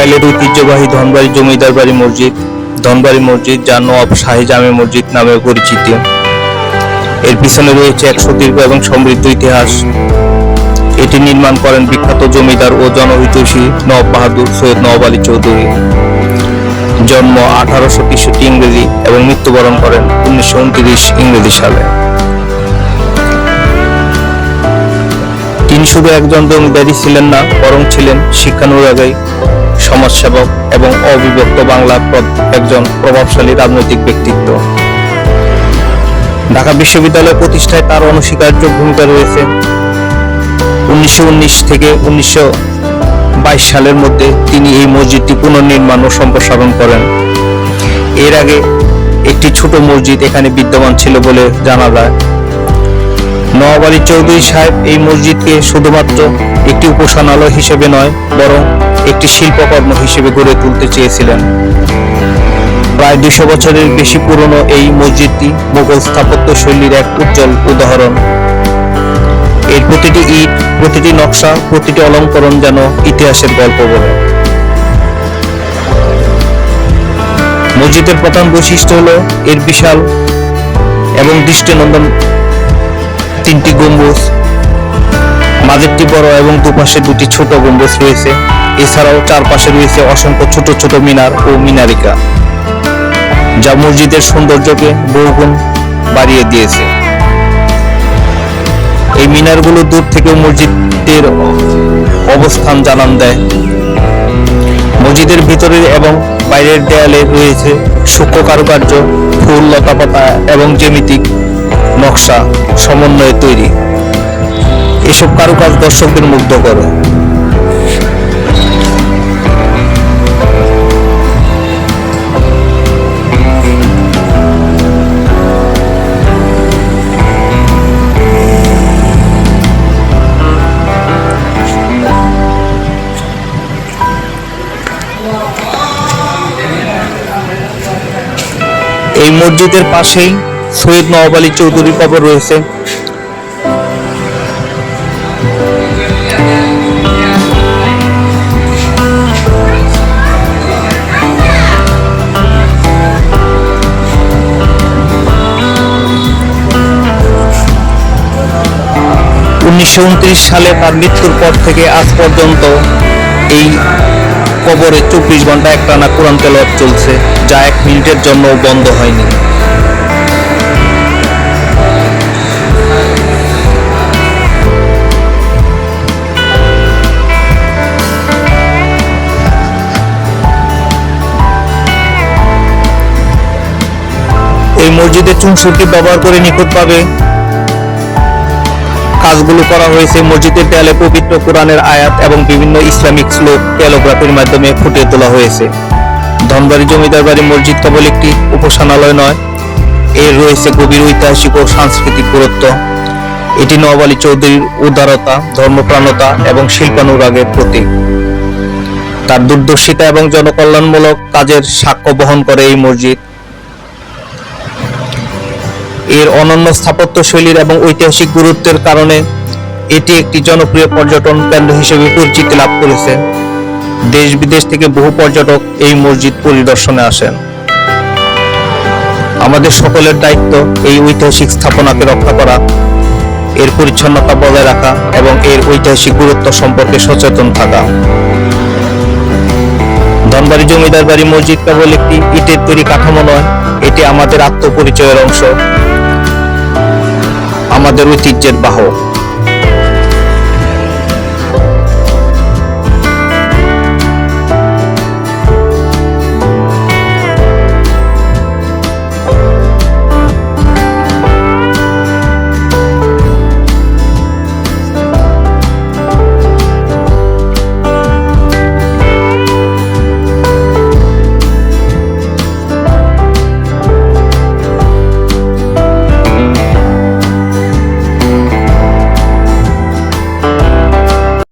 টাঙ্গাইলের ঐতিহ্যবাহী ধনবাড়ি জমিদার বাড়ি মসজিদ, ধনবাড়ি মসজিদ যা নবাব শাহী জামে মসজিদ নামে পরিচিত। এর পিছনে রয়েছে এক সুদীর্ঘ এবং সমৃদ্ধ ইতিহাস। এটি নির্মাণ করেন বিখ্যাত জমিদার ও জনহিতৈষী নব বাহাদুর সৈয়দ নওয়াব আলী চৌধুরী। জন্ম আঠারোশো তেষট্টি ইংরেজি এবং মৃত্যুবরণ করেন উনিশশো উনত্রিশ ইংরেজি সালে। তিনি শুধু একজন জমিদারই ছিলেন না, বরং ছিলেন শিক্ষানুরাগী। সমাজসেবক এবং অবিভক্ত বাংলার একজন প্রভাবশালী রাজনৈতিক ব্যক্তিত্ব। ঢাকা বিশ্ববিদ্যালয় প্রতিষ্ঠায় তার অনস্বীকার্য ভূমিকা রয়েছে। উনিশশো উনিশ থেকে উনিশশো বাইশ সালের মধ্যে তিনি এই মসজিদটি পুনর্নির্মাণ ও সম্প্রসারণ করেন। এর আগে একটি ছোট মসজিদ এখানে বিদ্যমান ছিল বলে জানা যায়। নওয়াব চৌধুরী সাহেব এই মসজিদকে শুধুমাত্র একটি উপাসনালয় হিসেবে নয়, বরং একটি শিল্পকর্ম হিসেবে গড়ে তুলতে চেয়েছিলেন। প্রায় দুশো বছরের বেশি পুরনো এই মসজিদটি মোগল স্থাপত্য শৈলীর এক উজ্জ্বল উদাহরণ। এর প্রতিটি ইট, প্রতিটি নকশা, প্রতিটি অলঙ্করণ যেন ইতিহাসের গল্প বলে। মসজিদের প্রধান বৈশিষ্ট্য হলো এর বিশাল এবং দৃষ্টিনন্দন গম্বুজ। মাঝেরটি বড় এবং দুপাশে দুটি ছোট গম্বুজ রয়েছে। এছাড়াও চারপাশে রয়েছে অসংখ্য ছোট ছোট মিনার ও মিনারিকা, যা মসজিদের সৌন্দর্যকে বহুগুণ বাড়িয়ে দিয়েছে। এই মিনারগুলো দূর থেকেও মসজিদের অবস্থান জানান দেয়। মসজিদের ভিতরের এবং বাইরের দেয়ালে রয়েছে সূক্ষ্ম কারুকার্য, ফুল লতাপাতা এবং জ্যামিতিক নকশা সমন্বয়ে তৈরি। এসব কারুকাজ দর্শকদের মুগ্ধ করে। এই মসজিদের পাশেই সৈয়দ নওয়াব আলী চৌধুরীর কবর রয়েছে। উনিশশো উনত্রিশ সালে তার মৃত্যুর পর থেকে আজ পর্যন্ত এই কবরে চব্বিশ ঘণ্টা একটানা কোরআন তেলাওয়াত চলছে, যা এক মিনিটের জন্য বন্ধ হয়নি। এই মসজিদের চুংসুটি ব্যবহার করে নিখুঁতভাবে কাজগুলো করা হয়েছে। মসজিদের দেয়ালে পবিত্র কোরআনের আয়াত এবং বিভিন্ন ইসলামিক শ্লোক ক্যালোগ্রাফির মাধ্যমে ফুটিয়ে তোলা হয়েছে। ধনবাড়ি জমিদার বাড়ি মসজিদ কেবল একটি উপাসনালয় নয়, এর রয়েছে গভীর ঐতিহাসিক ও সাংস্কৃতিক গুরুত্ব। এটি নওয়াব চৌধুরীর উদারতা, ধর্মপ্রাণতা এবং শিল্পানুরাগের প্রতীক। তার দূরদর্শিতা এবং জনকল্যাণমূলক কাজের সাক্ষ্য বহন করে এই মসজিদ। এর অনন্য স্থাপত্য শৈলীর এবং ঐতিহাসিক গুরুত্বের কারণে এটি একটি জনপ্রিয় পর্যটন কেন্দ্র হিসেবে পরিচিতি লাভ করেছে। দেশ বিদেশ থেকে বহু পর্যটক এই মসজিদ পরিদর্শনে আসেন। আমাদের সকলের দায়িত্ব এই ঐতিহাসিক স্থাপনাকে রক্ষা করা, এর পরিচ্ছন্নতা বজায় রাখা এবং এর ঐতিহাসিক গুরুত্ব সম্পর্কে সচেতন থাকা। ধনবাড়ি জমিদার বাড়ি মসজিদ কেবল একটি ইটের তৈরি কাঠামো নয়, এটি আমাদের আত্মপরিচয়ের অংশ। আমাদের ঐতিহ্যের বাহক।